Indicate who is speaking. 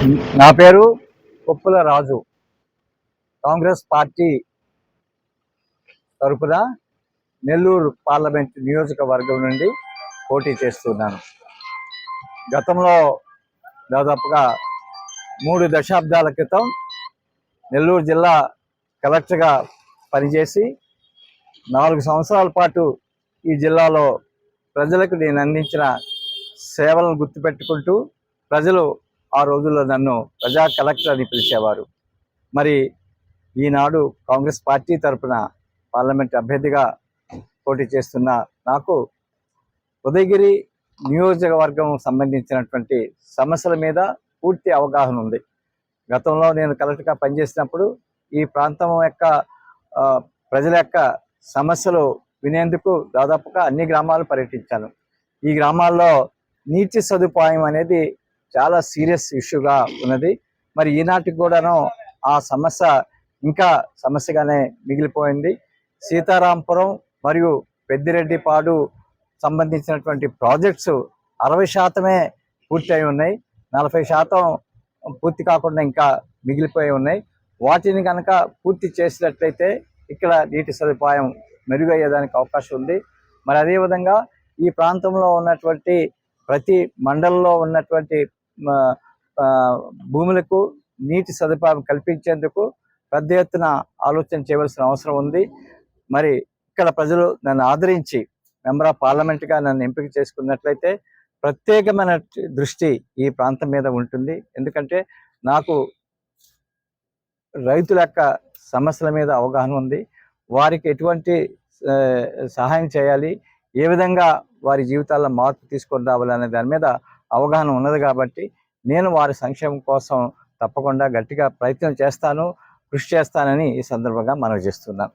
Speaker 1: నా పేరు కొప్పుల రాజు. కాంగ్రెస్ పార్టీ తరపున నెల్లూరు పార్లమెంట్ నియోజకవర్గం నుండి పోటీ చేస్తున్నాను. గతంలో దాదాపుగా మూడు దశాబ్దాల క్రితం నెల్లూరు జిల్లా కలెక్టర్గా పనిచేసి నాలుగు సంవత్సరాల పాటు ఈ జిల్లాలో ప్రజలకు నేను అందించిన సేవలను గుర్తుపెట్టుకుంటూ ప్రజలు ఆ రోజుల్లో నన్ను ప్రజా కలెక్టర్ అని పిలిచేవారు. మరి ఈనాడు కాంగ్రెస్ పార్టీ తరపున పార్లమెంట్ అభ్యర్థిగా పోటీ చేస్తున్న నాకు ఉదయగిరి నియోజకవర్గం సంబంధించినటువంటి సమస్యల మీద పూర్తి అవగాహన ఉంది. గతంలో నేను కలెక్టర్గా పనిచేసినప్పుడు ఈ ప్రాంతం యొక్క ప్రజల యొక్క సమస్యలు వినేందుకు దాదాపుగా అన్ని గ్రామాలు పర్యటించాను. ఈ గ్రామాల్లో నీటి సదుపాయం అనేది చాలా సీరియస్ ఇష్యూగా ఉన్నది. మరి ఈనాటికి కూడాను ఆ సమస్య ఇంకా సమస్యగానే మిగిలిపోయింది. సీతారాంపురం మరియు పెద్దిరెడ్డిపాడు సంబంధించినటువంటి ప్రాజెక్ట్స్ అరవై శాతమే పూర్తి అయి ఉన్నాయి. నలభై శాతం పూర్తి కాకుండా ఇంకా మిగిలిపోయి ఉన్నాయి. వాటిని కనుక పూర్తి చేసినట్లయితే ఇక్కడ నీటి సదుపాయం మెరుగయ్యేదానికి అవకాశం ఉంది. మరి అదేవిధంగా ఈ ప్రాంతంలో ఉన్నటువంటి ప్రతి మండలంలో ఉన్నటువంటి భూములకు నీటి సదుపాయం కల్పించేందుకు పెద్ద ఎత్తున ఆలోచన చేయవలసిన అవసరం ఉంది. మరి ఇక్కడ ప్రజలు నన్ను ఆదరించి మెంబర్ ఆఫ్ పార్లమెంట్గా నన్ను ఎంపిక చేసుకున్నట్లయితే ప్రత్యేకమైన దృష్టి ఈ ప్రాంతం మీద ఉంటుంది. ఎందుకంటే నాకు రైతుల యొక్క సమస్యల మీద అవగాహన ఉంది. వారికి ఎటువంటి సహాయం చేయాలి ఏ విధంగా వారి జీవితాల్లో మార్పు తీసుకొని రావాలనే దాని మీద అవగాహన ఉన్నది కాబట్టి నేను వారి సంక్షేమం కోసం తప్పకుండా గట్టిగా ప్రయత్నం చేస్తాను కృషి చేస్తానని ఈ సందర్భంగా మనవి చేస్తున్నాను.